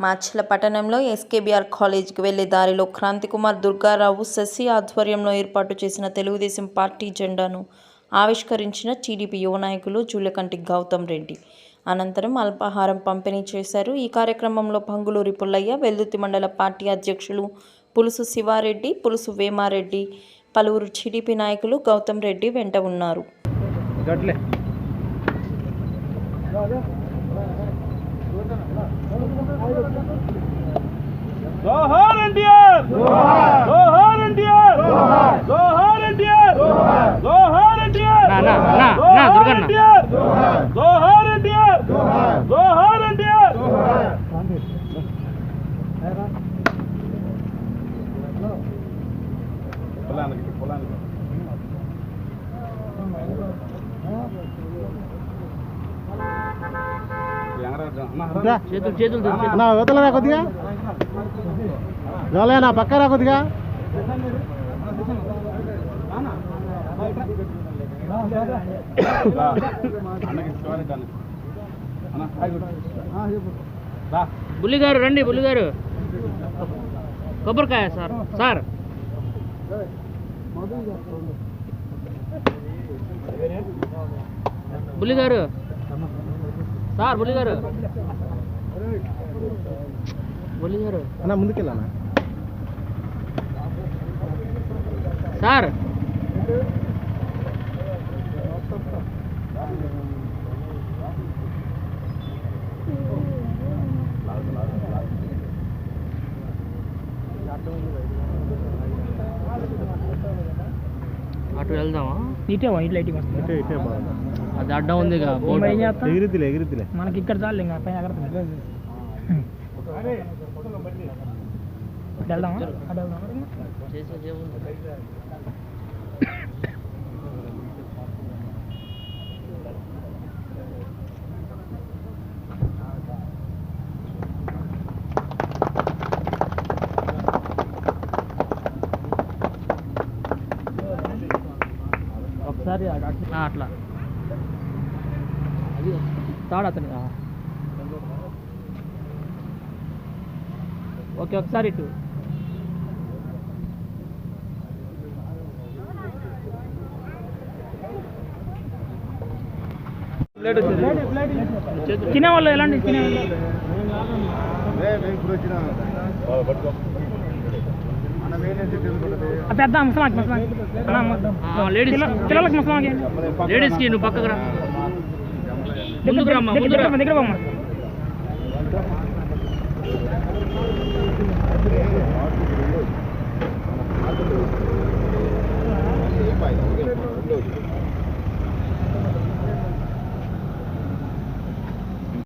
మాచర్ల పట్టణంలో ఎస్కేబీఆర్ కాలేజీకి వెళ్ళే దారిలో క్రాంతికుమార్ దుర్గారావు శశి ఆధ్వర్యంలో ఏర్పాటు చేసిన తెలుగుదేశం పార్టీ జెండాను ఆవిష్కరించిన టీడీపీ యువ నాయకులు జూలకంటి గౌతమ్ రెడ్డి. అనంతరం అల్పాహారం పంపిణీ చేశారు. ఈ కార్యక్రమంలో పంగులూరి పుల్లయ్య వెల్దుర్తి మండల పార్టీ అధ్యక్షులు పులుసు శివారెడ్డి పులుసు వేమారెడ్డి పలువురు టీడీపీ నాయకులు గౌతమ్ రెడ్డి వెంట ఉన్నారు. Johar India Johar India Johar India Johar India ना ना ना ना दुर्गा ना जोहर इंडिया जोहर इंडिया पोलान पोलान నా వదలరా కొద్దిగా జోలే నా పక్కరా కొద్దిగా. అన్నకి శివారెడ్డి అన్న అన్న హాయ్ గుడ్ రా బుల్లి గారు రండి బుల్లి గారు కొబ్బరికాయ సార్ సార్. బుల్లి గారు సార్ బుల్లి గారు బుల్లి గారు అన్న ముందుకెళ్ళానా సార్ అటు వెళ్దామా ఇటే వా, ఇట్లా ఇటుకి వస్తుంది ఇటే ఇటే బాగుంది అది అడ్డం ఉందిగా బోర్డు. మరి ఏం చేస్తాం ఎగిరిద్దిలే ఎగిరిద్దిలే మనకి ఇక్కడ చాలు ఇంకా పైన ఎగరదు ఒకసారి అట్లా. అది తాడు అతని ఓకే ఒకసారి ఇటు. తినే వాళ్ళు ఎలాంటి తినే పెద్ద ముసలాకి ముసలాకి. లేడీస్ పిల్లలకి ముసలాకి. లేడీస్కి నువ్వు పక్కకు రా. ముందుకు రమ్మా ముందుకు రా. దగ్గర దగ్గర